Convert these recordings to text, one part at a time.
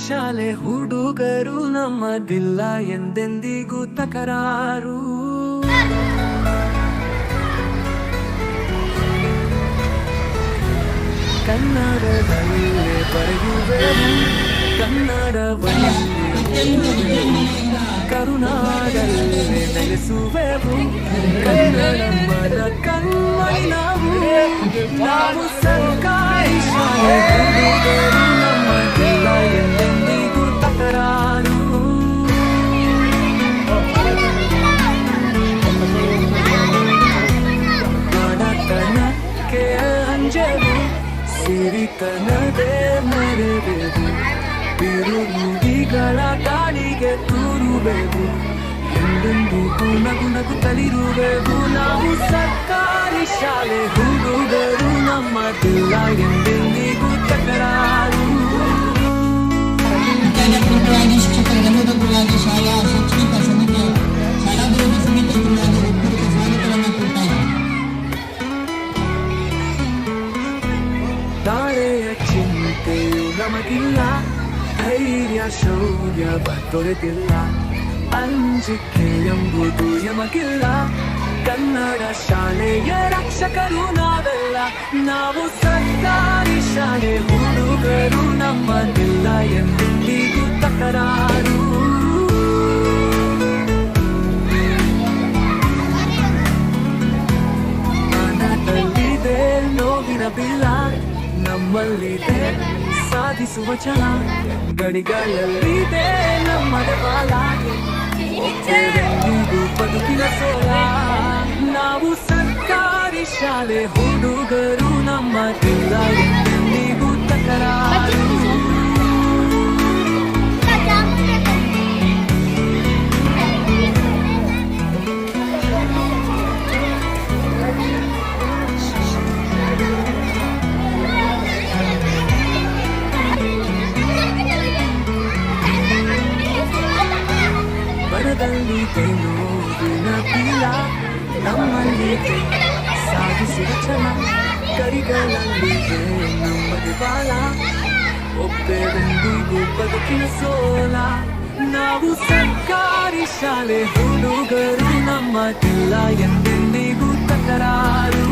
ಶಾಲೆ ಹುಡುಗರು ನಮ್ಮದಿಲ್ಲ ಎಂದೆಂದಿಗೂ ತಕರಾರು. ಕನ್ನಡದಲ್ಲೇ ಬರೆಯುವೆವು ಕನ್ನಡವಲ್ಲೇ ಕರುನಾಡಲ್ಲೇ ನೆಲೆಸುವೆವು ಕನ್ನಡ ಕಣ್ಮಣಿ ನಾವು. ನಾವು ಸರ್ಕಾರಿ ಶಾಲೆ ಹುಡುಗರು ನಮ್ಮದಿಲ್ಲ ಎಂದೆಂದಿಗೂ ತಕರಾರು ಬಡತನಕ್ಕೆ ಅಂಜಲು ಸಿರಿತನದೇ ಮರೆವೆವು ಬಿರುನುಡಿಗಳ ಗಾಳಿಗೆ ತೂರುವೆವು ಎಂದೆಂದಿಗೂ ನಗು ನಗು ತಲಿರುವೆವು ನಾವು ಸರ್ಕಾರಿ ಶಾಲೆ ಹುಡುಗರು ನಮ್ಮದಿಲ್ಲ ಎಂದೆಂದಿಗೂ ತಕರಾರು ತಾಳೆಯ ಚಿಂತೆಯು ನಮಗಿಲ್ಲ, ಧೈರ್ಯ, ಶೌರ್ಯ ದೊರೆತಿಲ್ಲ ಅಂಜಿಕೆ ಎಂಬುದು ಎಮಗಿಲ್ಲ ಕನ್ನಡ ಶಾಲೆಯ ರಕ್ಷಕರು ನಾವೆಲ್ಲ. ನಾವು ಸರ್ಕಾರಿ ಶಾಲೆ ಹುಡುಗರು ನಮ್ಮದಿಲ್ಲ ಎಂದಿಗೂ ತಕರಾರು. ನಮ್ಮಲ್ಲಿ ನಮ್ಮಲ್ಲಿದೆ, ಸಾಧಿಸುವ ಛಲ. ಗಡಿಗಳಲ್ಲಿದೆ ನಮ್ಮದ ಬಾಲ ಬದುಕಿನ ಸೋಲ ನಾವು ಸರ್ಕಾರಿ ಶಾಲೆ ಹುಡುಗರು ನಮ್ಮ ತಿಂಗಳಿಗೂ ತಕರಾರು. ಕರಿಗಳಲ್ಲಿದೆ ನಮ್ಮದು ಬಾಲ ಒಪ್ಪೆವೆಂದಿಗೂ ಬದುಕಿನ ಸೋಲ ನಾವು ಸರ್ಕಾರಿ ಶಾಲೆ ಹುಡುಗರು ನಮ್ಮದಿಲ್ಲ ಎಂದೆಂದಿಗೂ ತಕರಾರು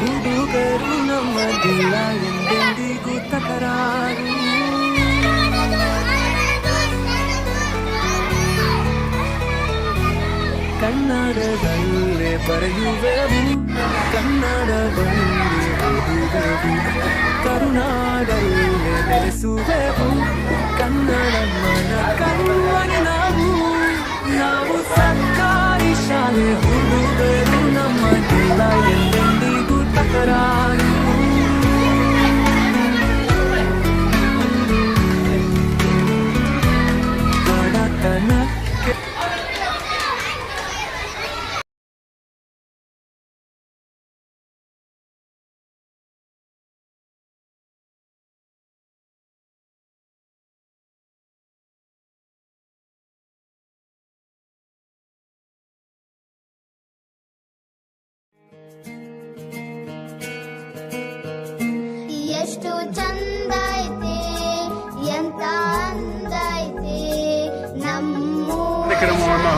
ಶಾಲೆ ಹುಡುಗರು ನಮ್ಮದಿಲ್ಲ ಎಂದೆಂದಿಗೂ ತಕರಾರು ಕನ್ನಡದಲ್ಲೇ ಬರೆಯುವೆವು ಕನ್ನಡದಲ್ಲಿ ಓದುವೆವು ಕರುನಾಡಲ್ಲೇ ನೆಲೆಸುವೆವು ಕನ್ನಡ ಮನ ಕರುವನೆ ನಾವು ನಾವು ಸರ್ಕಾರಿ ಶಾಲೆ ಹುಡುಗರು ನಮ್ಮದಿಲ್ಲ ಎಂದೆಂದಿಗೂ ತಕರಾರು ಬಡತನಕ್ಕೆ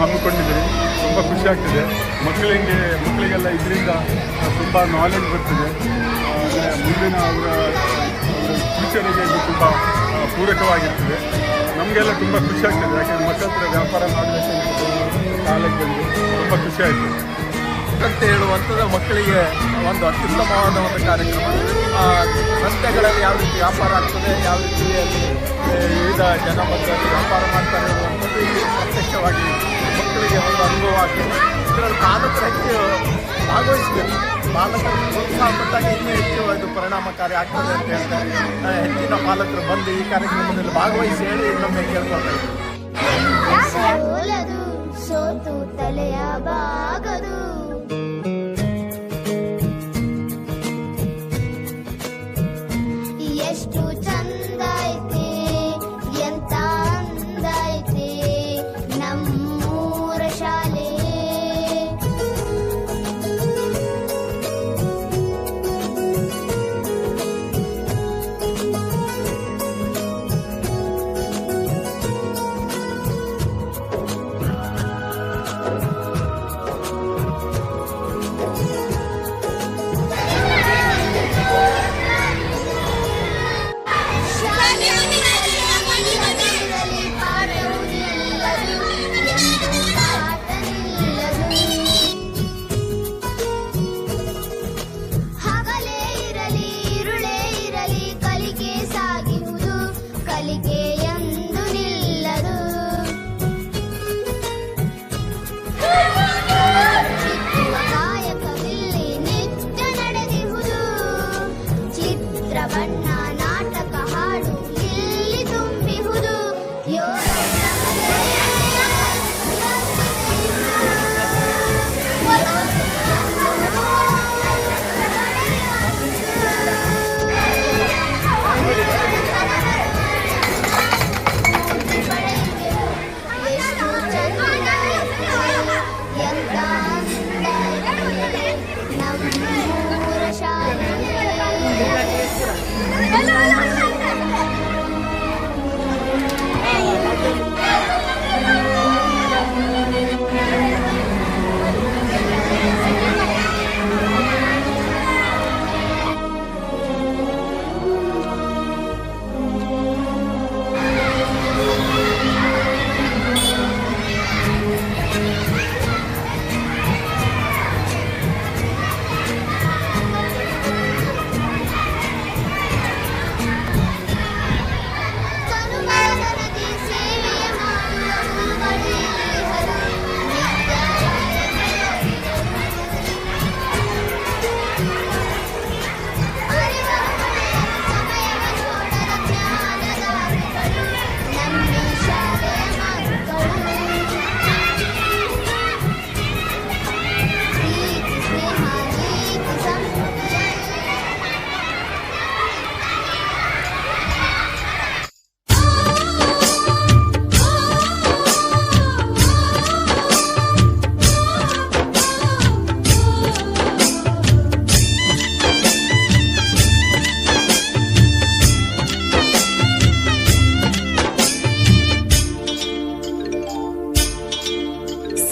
ಹಮ್ಮಿಕೊಂಡಿದ್ದೀರಿ. ತುಂಬ ಖುಷಿ ಆಗ್ತಿದೆ. ಮಕ್ಕಳಿಗೆ, ಮಕ್ಕಳಿಗೆಲ್ಲ ಇದರಿಂದ ತುಂಬ ನಾಲೆಡ್ಜ್ ಬರ್ತದೆ. ಮುಂದಿನ ಅವರ ಫ್ಯೂಚರಿಗೆ ಇದು ತುಂಬ ಪೂರಕವಾಗಿರ್ತದೆ. ನಮಗೆಲ್ಲ ತುಂಬ ಖುಷಿ ಆಗ್ತದೆ. ಯಾಕೆಂದರೆ ಮಕ್ಕಳ ವ್ಯಾಪಾರ ಮಾಡಬೇಕು ಕಾಲಕ್ಕೆ ಬಂದು ತುಂಬ ಖುಷಿ ಅಂತ ಹೇಳುವಂಥದ್ದು ಮಕ್ಕಳಿಗೆ ಒಂದು ಅತ್ಯುತ್ತಮವಾದ ಒಂದು ಕಾರ್ಯಕ್ರಮ. ರಸ್ತೆಗಳಲ್ಲಿ ಸಂತೆಗಳಲ್ಲಿ ಯಾವ ರೀತಿ ವ್ಯಾಪಾರ ಆಗ್ತದೆ, ಯಾವ ರೀತಿಯಲ್ಲಿ ವಿವಿಧ ಜನ ಬಂದು ವ್ಯಾಪಾರ ಮಾಡ್ತಾರೆ ಇಲ್ಲಿ ಪ್ರತ್ಯಕ್ಷವಾಗಿ ಮಕ್ಕಳಿಗೆ ಒಂದು ಅನುಭವ ಆಗ್ತದೆ ಇದರಲ್ಲಿ ಪಾಲಕರು ಹೆಚ್ಚು ಭಾಗವಹಿಸಬೇಕು. ಪಾಲಕರು ಪ್ರೋತ್ಸಾಹ ಕೊಟ್ಟಾಗ ಇನ್ನೂ ಹೆಚ್ಚು ಇದು ಪರಿಣಾಮಕಾರಿ ಆಗ್ತದೆ ಅಂತ ಹೇಳ್ತಾರೆ. ಹೆಚ್ಚಿನ ಪಾಲಕರು ಬಂದು ಈ ಕಾರ್ಯಕ್ರಮದಲ್ಲಿ ಭಾಗವಹಿಸಿ ಹೇಳಿ ಇನ್ನೊಮ್ಮೆ ಕೇಳ್ಕೊಳ್ತಾರೆ. ಸೋತು ತಲೆಯ ಬಾಗದು.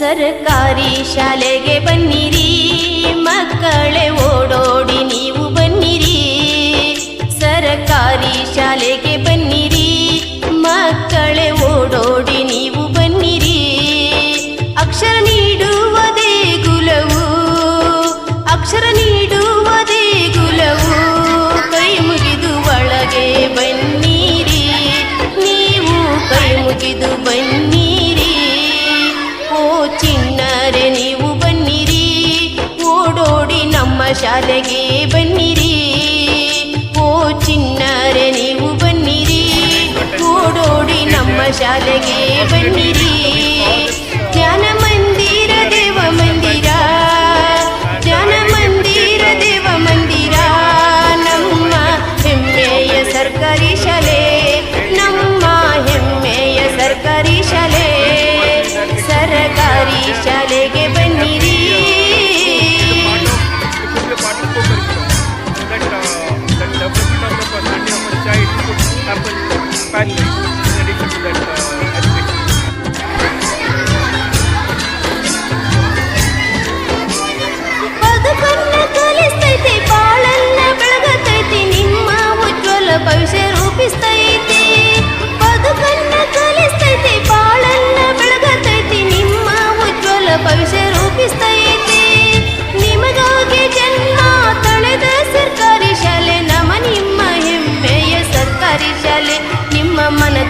ಸರ್ಕಾರಿ ಶಾಲೆಗೆ ಬನ್ನಿರಿ ಮಕ್ಕಳೇ ಓಡೋಡಿ ನೀವು ಬನ್ನಿರಿ. ಸರ್ಕಾರಿ ಶಾಲೆಗೆ ಶಾಲೆಗೆ ಬನ್ನಿರಿ. ಓ ಚಿನ್ನರೆ ನೀವು ಬನ್ನಿರಿ. ಓಡೋಡಿ ನಮ್ಮ ಶಾಲೆಗೆ ಬನ್ನಿರಿ.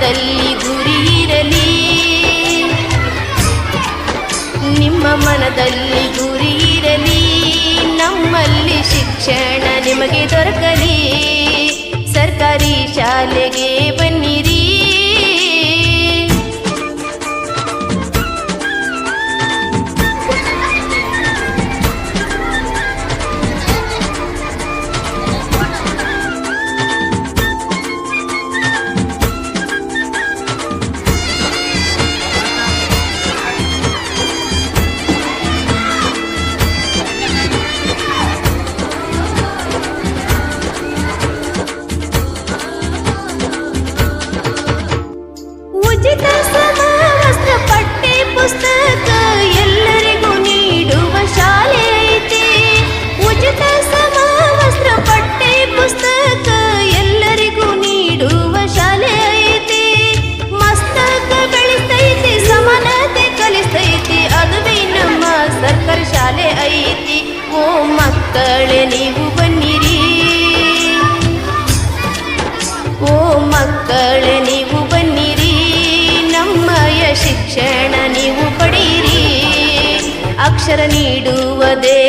ಮನದಲ್ಲಿ ಇರಲಿ. ನಿಮ್ಮ ಮನದಲ್ಲಿ ಗುರಿ ಇರಲಿ. ನಮ್ಮಲ್ಲಿ ಶಿಕ್ಷಣ ನಿಮಗೆ ದೊರಕಲಿ. ಸರ್ಕಾರಿ ಶಾಲೆ ಮಕ್ಕಳೇ ನೀವು ಬನ್ನಿರಿ. ನಮ್ಮಯ ಶಿಕ್ಷಣ ನೀವು ಪಡೆಯಿರಿ. ಅಕ್ಷರ ನೀಡುವುದೇ